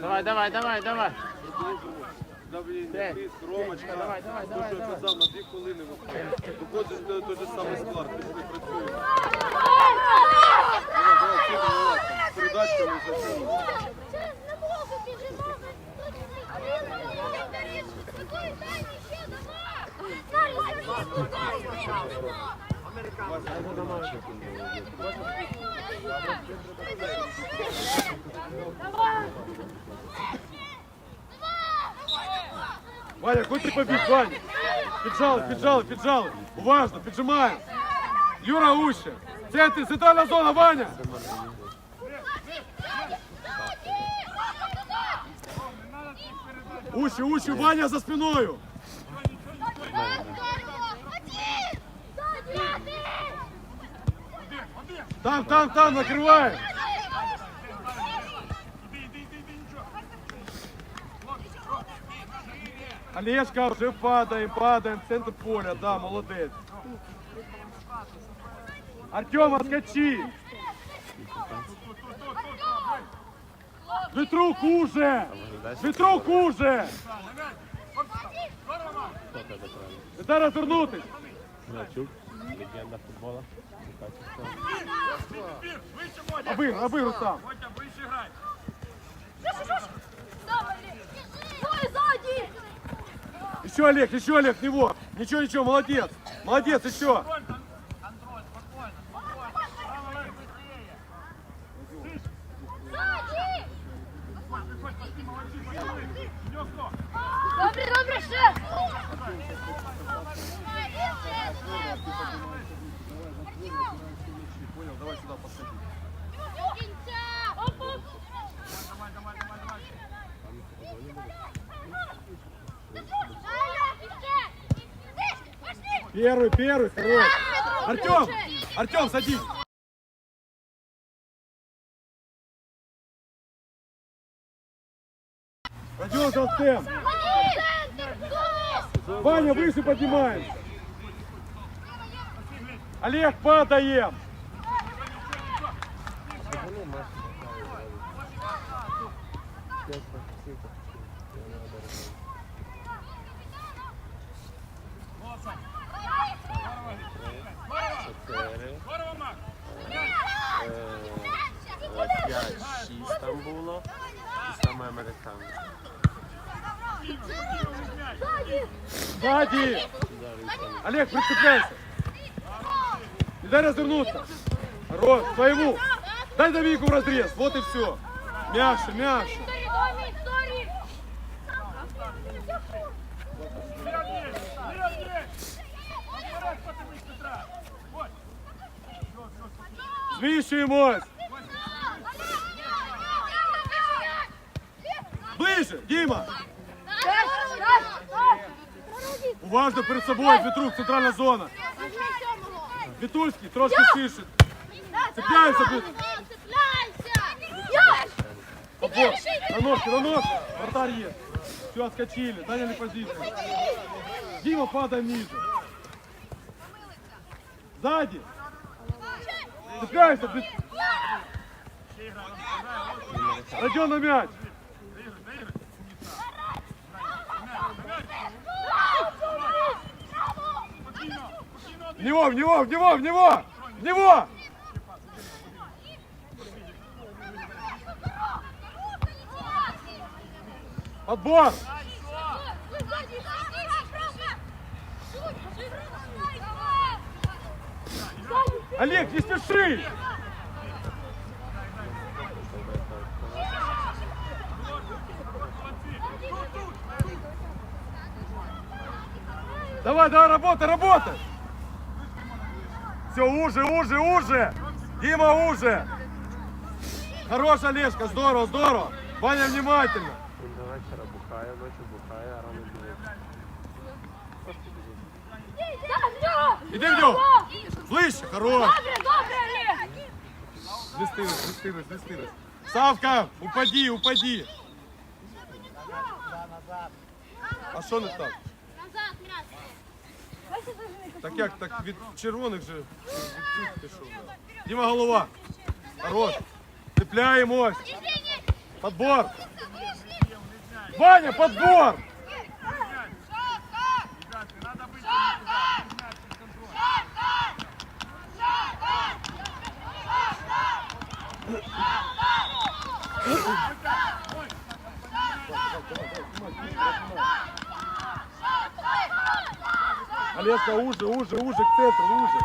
Давай, давай, давай, давай. WNP, Ромочка, Давай, давай, то, давай, що я давай. казав, на дві хвилини виходить. Виходить той, той же самий склад, працюємо. Давай, давай, всі давай, з передачками за цим. Ваня, куди ти побіг, Ваня? Піджали, піджали, піджали. Уважно, піджимаємо. Юра Уще. Центр, центральна зона, Ваня. Уще, уще, Ваня за спиною. Там, там, там, накриваємо. Олежка, вже падаємо, падаємо, в центр поля, да, молодець. Артем, отскочи. Дмитрук уже! Дмитрук уже! Треба розвернутись. Грачук, легенда футбола. Обигр, обигр сам. Сзади! Еще Олег, еще Олег, него. Ничего, ничего, молодец. Молодец, еще. Первый, первый, хорош. Артем, Артем, садись. Родион Золотем. Ваня, выше поднимаем. Олег, падаем. Чотири. Сзади. Олег, прицепляйся. Не дай развернуться. Хорош, своему. Дай Давику в разрез. Вот и все. Мяша, мяша. Зміщуємось. Ближе, Дима. Уважно перед собою, Дмитрук, центральна зона. Вітульський, трошки ширше. Цепляйся, блин. Попор, на ножки, на ножки. Вратарь есть. Все, отскочили, заняли позицию. Дима, падай ниже. Сзади. Цепляйся. Родион на мяч. В него, в него, в него, в него! В него! Подбор! Олег, не спеши! Давай, давай, работай, работай! Все, уже, уже, уже! Дима, уже! Хорош, Олежка, здорово, здорово! Ваня, внимательно! Він до вечора бухає, ночі бухає, а рано дивиться. Іди в нього! Ближче, хорош! Добре, добре, Олег! Змістились, змістились, змістились. Савка, упади, упади. А що не так? Так як, так від червоних же від цих пішов. Діма, голова. Хорош. Цепляємось. Подбор. Ваня, подбор! Олежка, уже, уже, уже, к центру, уже.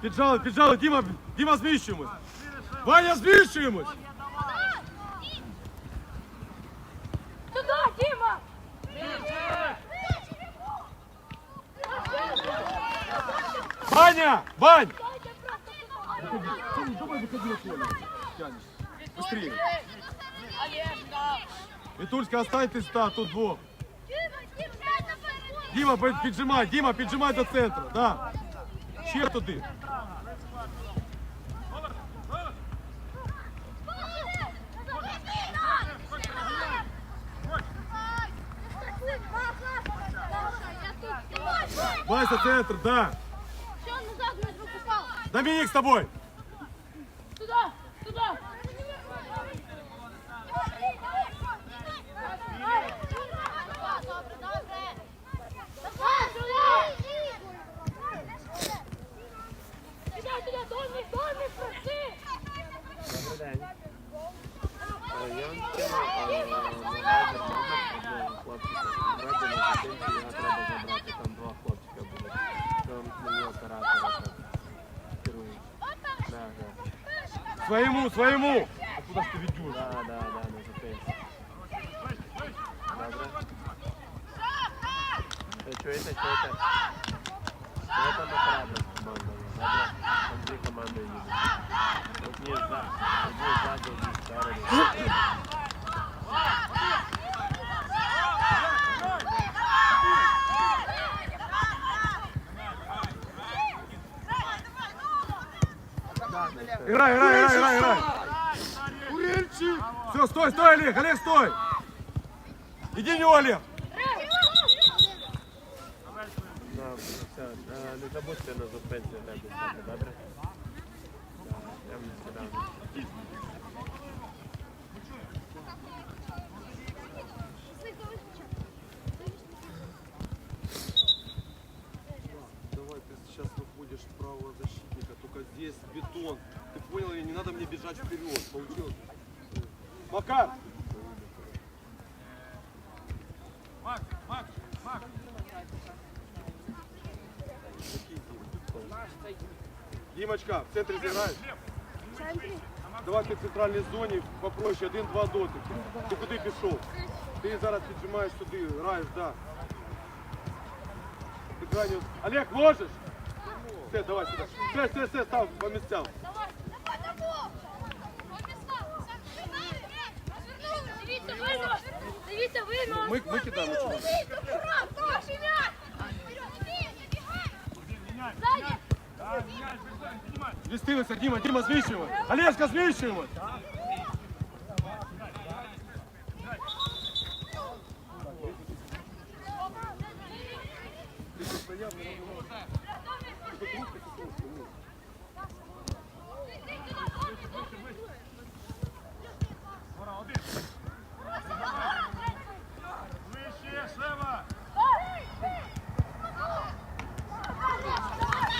Піджали, піджали, Діма, Діма, зміщуємось. Ваня, зміщуємось. Туда, Дима! Ваня, Вань! Быстрее. Вітульська, останьтесь, та, тут двох. Діма, пи- піджимай, Діма, піджимай до центру, да. Ще туди. Вася, центр, да. Все, назад, на руку упал. Доминик с тобой. Туда, туда. Своему, своему. А куда ж ты ведешь? Да, да, да, на зупинці. Добре? Ви чуєте, чуєте? Ви Стой, стой, Олег, Олег, стой. Иди в него, Олег. Не забудьте на зупинці глядати, добре? Я вам сказав. Давай, ты сейчас выходишь правого защитника, только здесь бетон. Ты понял, или не надо мне бежать вперед. Получилось? Макар. Димочка, в центре играешь? Давай ти в центральній зоні попроще, один-два дотики. Ти куди пішов? Ти зараз піджимаєш сюди, граєш, да. Ти крайній... Олег, можеш? Все, давай сюди. Все, все, все, став по місцям. Дивіться, винос! Ми, ми кидаємо. чого? Ваший м'яч! Ззаді! Змістилися, Діма, Діма, зміщуємо. Олежка, зміщуємо.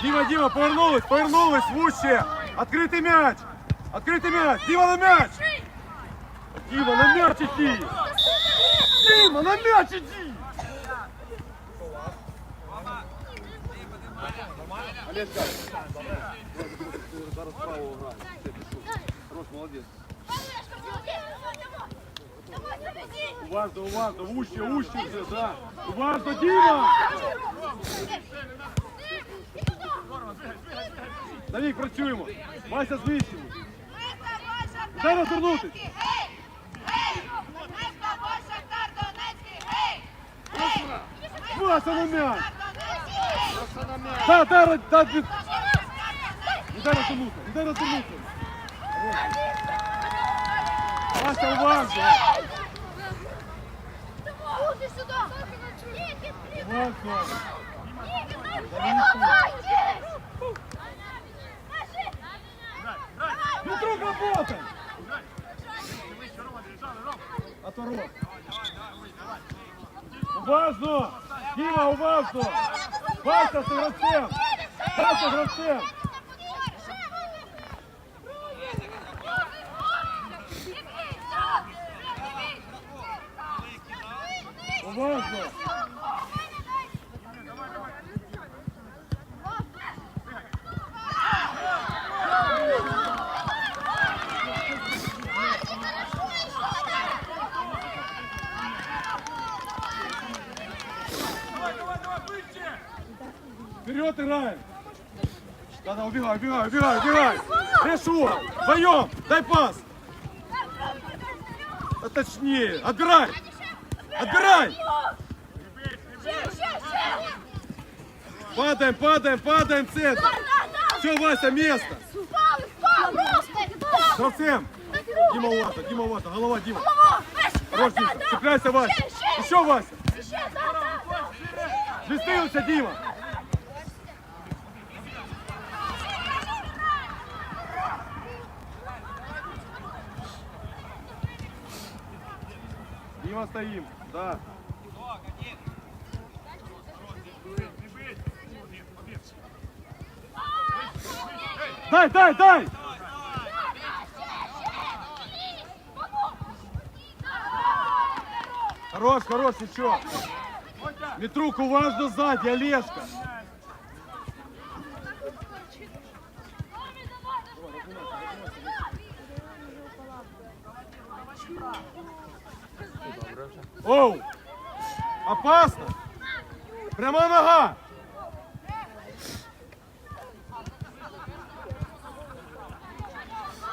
Діма, Діма, повернулись, повернулись, вуще. Откритий м'яч. Откритий м'яч. Діма на м'яч. Діма, на м'яч іди. Діма, на м'яч іди. Олежка, зараз правого грає. Все, пішов. Хорош, молодець. Уважно, уважно, вуще, вуще вже, да. Уважно, Діма. Давік, працюємо. Вася, зміщуємо. Дай розвернутись. Вася на м'яч. Да, да, да, да. Не дай розвернутися, не дай розвернутися. Вася, уважно. Уважно. Ну друг работай! А то рот. Уважно! Дима, уважно! Бasta с игроком! Бasta с игроком! Убегай, убегай, убегай, убегай! Решу! Вдвоем! Дай пас! А точнее! Отбирай! Отбирай! Падаем, падаем, падаем, центр! Все, Вася, место! Совсем! Дима Вата, Дима Вата, голова, Дима! Дима, цепляйся, Вася! Еще, Вася! Свистился, Дима! Дима, стоим, да. Дай, дай, дай! Хорош, хорош, еще. Митрук, уважно сзади, Олежка.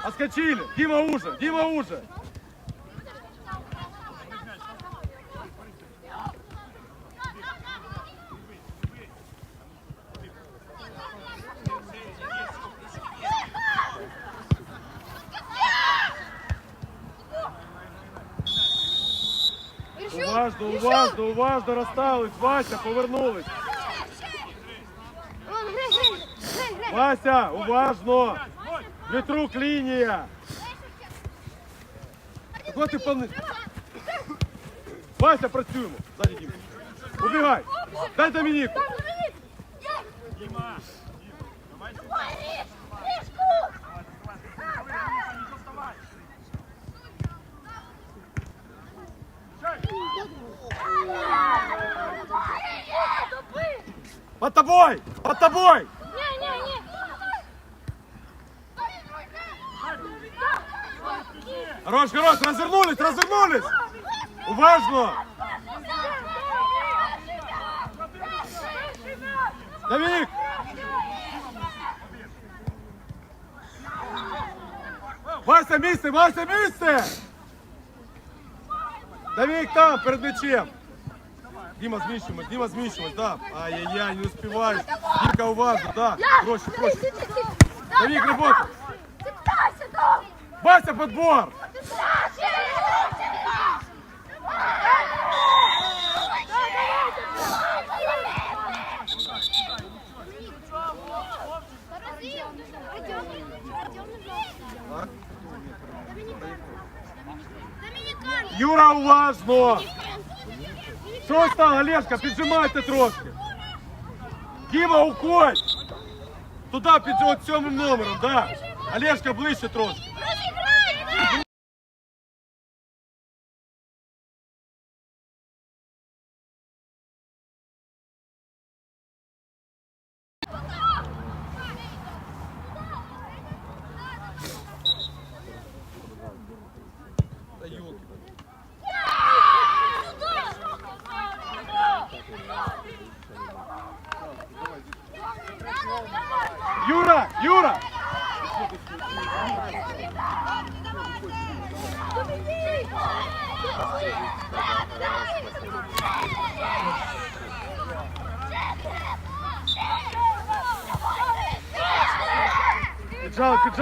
Отскочили! Дима уже! Дима уже! Уважно, уважно, уважно розстались. Вася, повернулись. Вася, уважно. Вітрук, лінія. Вот ти пани. Вася, працюємо. Ззаді Діма. Убігай. Дай Домініку. Под тобой! Под тобой! Хорош, хорош, развернулись, развернулись! Уважно! Доминик! Вася, місце, Вася, місце! Доминик там, перед мячем. Дима, зміщуємось, Дима, зміщуємось, да. Ай-яй-яй, не успіваєш. Дімка, уважно, да. Проще, проще. Доминик, работай. Вася, подбор! Юра, уважно! Що стало, Олежка, піджимайте трошки. Діма, уходь! Туди під от сьомим номером, да. Олежка, ближче трошки.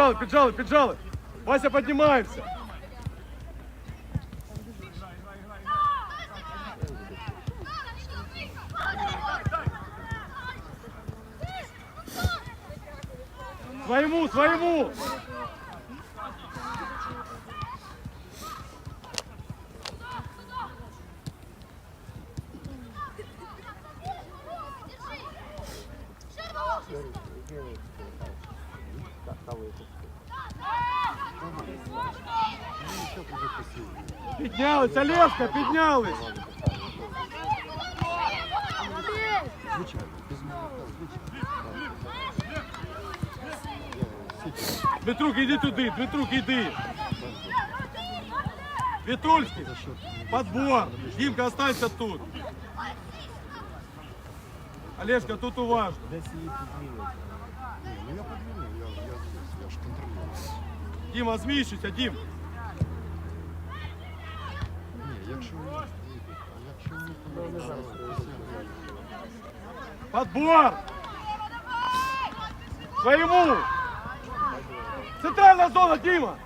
Піджали, піджали, піджали, піджали. Вася, піднімаємося. Своему, своему! Піднялись, Олешка, піднялись. Дмитрук, іди туди, Дмитрук, іди. Вітульський, подбор. Дімка, останься тут. Олешка, тут уважно. Десь її підмінить. Подбор! Своему! Центральная зона, Дима!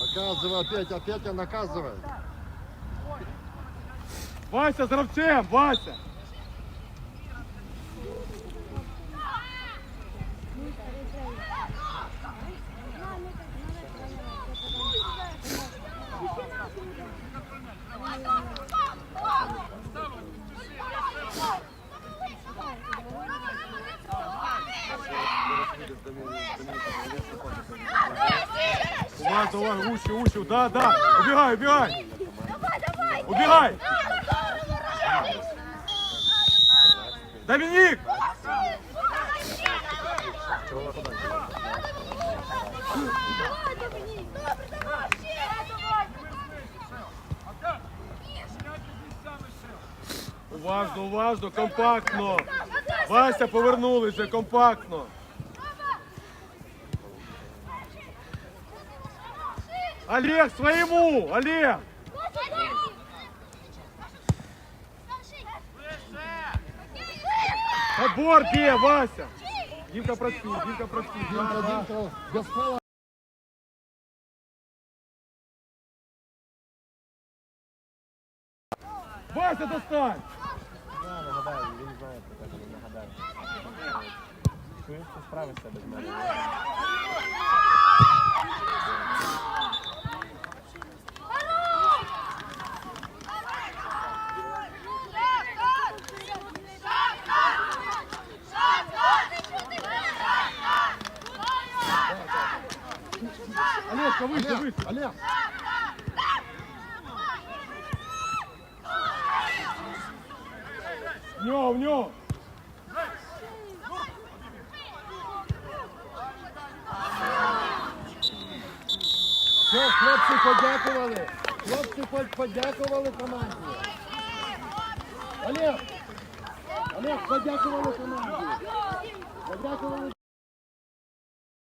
Наказывай опять, опять я наказывай. Вася с Равцем, Вася! Уважно, уважно, уши, уши, да, да! Убегай, убегай! Давай, давай! Убегай! Доминик! Давай, Доминік! Добре, давай! Ще давай! Уважно, уважно, компактно! Вася, повернулись же, компактно! Олег, своему! Олег! Подбор где, Вася? Димка, прости, Димка, прости. Да, Димка, да. Димка, без фала. Вася, достань! Да, нагадаю, він знає про тебе, не нагадаю. Чуєш, ти справишся без мене. Олежка, выше, Олег, выше. Олег, В нем, в нем. все, хлопці подякували. Хлопці под- подякували команді. Олег, Олег, подякували команді. Подякували.